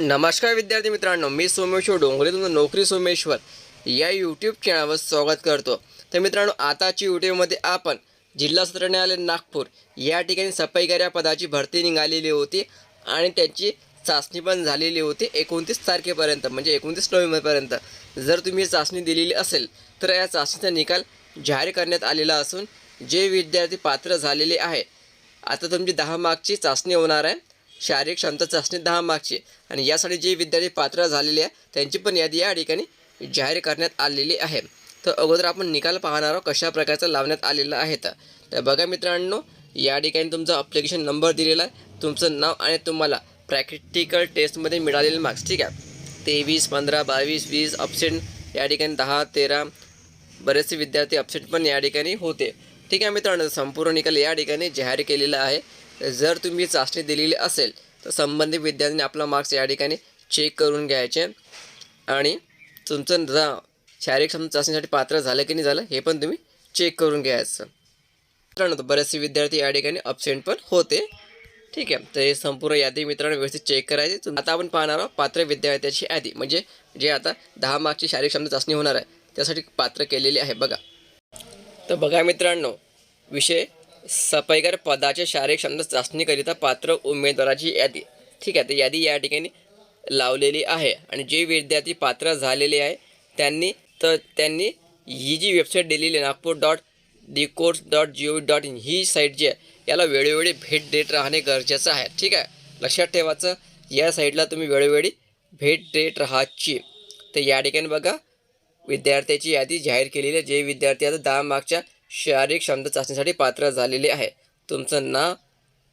नमस्कार विद्यार्थी मित्रांनो मी सोमेश्वर डोंगरे तुमचं नोकरी सोमेश्वर या यूट्यूब चॅनलवर स्वागत करतो. तर मित्रांनो आताची यूट्यूबमध्ये आपण जिल्हा सत्र न्यायालय नागपूर या ठिकाणी सफाईकार्या पदाची भरती निघालेली होती आणि त्याची चाचणी पण झालेली होती एकोणतीस तारखेपर्यंत म्हणजे एकोणतीस नोव्हेंबरपर्यंत. जर तुम्ही चाचणी दिलेली असेल तर या चाचणीचा निकाल जाहीर करण्यात आलेला असून जे विद्यार्थी पात्र झालेले आहे आता तुमची दहा मार्कची चाचणी होणार आहे. शारीरिक क्षमता चाचणी दहा मार्कची आणि यासाठी जे विद्यार्थी पात्र झालेले आहे त्यांची पण यादी या ठिकाणी जाहीर करण्यात आलेली आहे. तर अगोदर आपण निकाल पाहणार आहोत कशा प्रकारचा लावण्यात आलेला आहे. तर बघा मित्रांनो या ठिकाणी तुमचा अप्लिकेशन नंबर दिलेला आहे. तुमचं नाव आणि तुम्हाला प्रॅक्टिकल टेस्टमध्ये मिळालेले मार्क्स ठीक आहे? तेवीस पंधरा बावीस वीस अपसेंट या ठिकाणी दहा तेरा बरेचसे विद्यार्थी अपसेट पण या ठिकाणी होते. ठीक आहे मित्रांनो संपूर्ण निकाल या ठिकाणी जाहीर केलेला आहे. जर तुम्ही चाचणी दिलेली असेल तर संबंधित विद्यार्थ्यांनी आपला मार्क्स या ठिकाणी चेक करून घ्यायचे. आणि तुमचं जा शारीरिक क्षमता चाचणीसाठी पात्र झालं की नाही झालं हे पण तुम्ही चेक करून घ्यायचं. मित्रांनो तर बरेचसे विद्यार्थी या ठिकाणी अपसेंट पण होते. ठीक आहे तर हे संपूर्ण यादी मित्रांनो व्यवस्थित चेक करायची. आता आपण पाहणार आहोत पात्र विद्यार्थ्याची यादी. म्हणजे जे आता दहा मार्कची शारीरिक क्षमता चाचणी होणार आहे त्यासाठी पात्र केलेली आहे. बघा. तर बघा मित्रांनो विषय सफाईगार पदाच्या शारीरिक क्षमता चाचणीकरिता पात्र उमेदवाराची यादी. ठीक आहे तर यादी या ठिकाणी लावलेली आहे. आणि जे विद्यार्थी पात्र झालेले आहे त्यांनी तर त्यांनी ही जी वेबसाईट दिलेली आहे Nagpur dot D courts dot G O V dot in he site जी आहे याला वेळोवेळी भेट देत राहणे गरजेचं आहे. ठीक आहे? लक्षात ठेवायचं या साईटला तुम्ही वेळोवेळी भेट देत राहायची. तर या ठिकाणी बघा विद्यार्थ्याची यादी जाहीर केलेली आहे. जे विद्यार्थी आता दहा मार्कच्या शारीरिक क्षमता चाचणीसाठी पात्र झालेले आहे. तुमचं नाव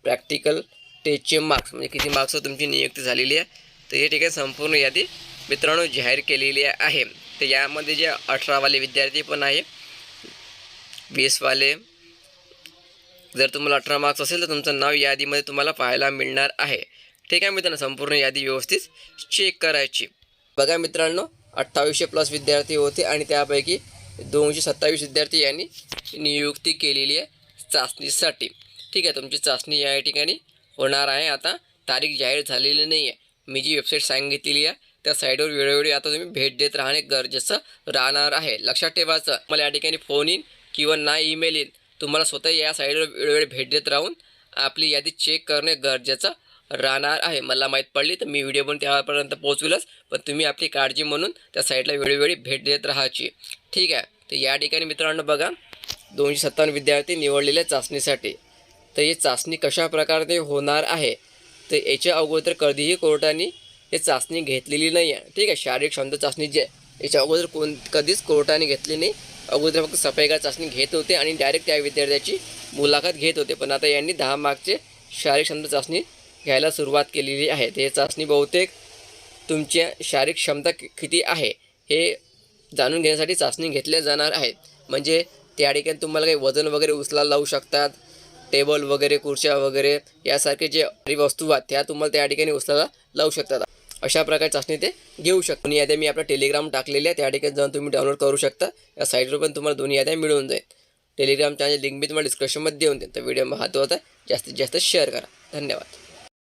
प्रॅक्टिकल टेस्टचे मार्क्स म्हणजे किती मार्क्सवर तुमची नियुक्ती झालेली आहे तर हे ठिकाणी संपूर्ण यादी मित्रांनो जाहीर केलेली आहे. तर यामध्ये जे अठरावाले विद्यार्थी पण आहे वीसवाले जर तुम्हाला अठरा मार्क्स असेल तर तुमचं नाव यादीमध्ये तुम्हाला पाहायला मिळणार आहे. ठीक आहे मित्रांनो संपूर्ण यादी व्यवस्थित चेक करायची. बघा मित्रांनो अठ्ठावीसशे प्लस विद्यार्थी होते आणि त्यापैकी दोनशे सत्तावीस विद्यार्थी यांनी नियुक्ती केलेली आहे चाचणीसाठी. ठीक आहे तुमची चाचणी या ठिकाणी होणार आहे. आता तारीख जाहीर झालेली नाही आहे मी जी वेबसाईट सांगितलेली आहे त्या साईटवर वेळोवेळी आता तुम्ही भेट देत राहणे गरजेचं राहणार आहे. लक्षात ठेवायचं मला या ठिकाणी फोन येईन किंवा ना ईमेल येईन तुम्हाला स्वतः या साईटवर वेळोवेळी भेट देत राहून आपली यादी चेक करणे गरजेचं राहणार आहे. मला माहीत पडली तर मी व्हिडिओ पण त्यापर्यंत पोहोचविलच पण तुम्ही आपली काळजी म्हणून त्या साईटला वेळोवेळी भेट देत राहायची. ठीक आहे. तर या ठिकाणी मित्रांनो बघा दोनशे सत्तावन्न विद्यार्थी निवडलेले चाचणीसाठी. तर ही चाचणी कशा प्रकारे होणार आहे? तर याच्या अगोदर कधीही कोर्टाने हे चाचणी घेतलेली नाही आहे. ठीक आहे शारीरिक क्षमता चाचणी जी आहे याच्या अगोदर कोण कधीच कोर्टाने घेतली नाही. अगोदर फक्त सफाईगार चाचणी घेत होते आणि डायरेक्ट त्या विद्यार्थ्याची मुलाखत घेत होते. पण आता यांनी दहा मार्कचे शारीरिक क्षमता चाचणी घ्यायला सुरुवात केलेली आहे. ते चाचणी बहुतेक तुमच्या शारीरिक क्षमता किती आहे? हे जाणून घेण्यासाठी चाचणी घेतल्या जाणार आहेत. म्हणजे त्या ठिकाणी तुम्हाला काही वजन वगैरे उचलायला लावू शकतात. टेबल वगैरे खुर्च्या वगैरे यासारखे जे वस्तू आहेत त्या तुम्हाला त्या ठिकाणी उचलायला लावू शकतात. अशा प्रकारे चाचणी ते घेऊ शकतो. आणि याद्या मी आपला टेलिग्राम टाकलेली आहे त्या ठिकाणी जाऊन तुम्ही डाउनलोड करू शकता. या साईटवर पण तुम्हाला दोन्ही याद्या मिळून जाईल. टेलिग्राम चॅनल लिंक मी तुम्हाला डिस्क्रिप्शनमध्ये देऊन देईन. तर व्हिडिओ महत्त्वाचा जास्तीत जास्त शेअर करा. धन्यवाद.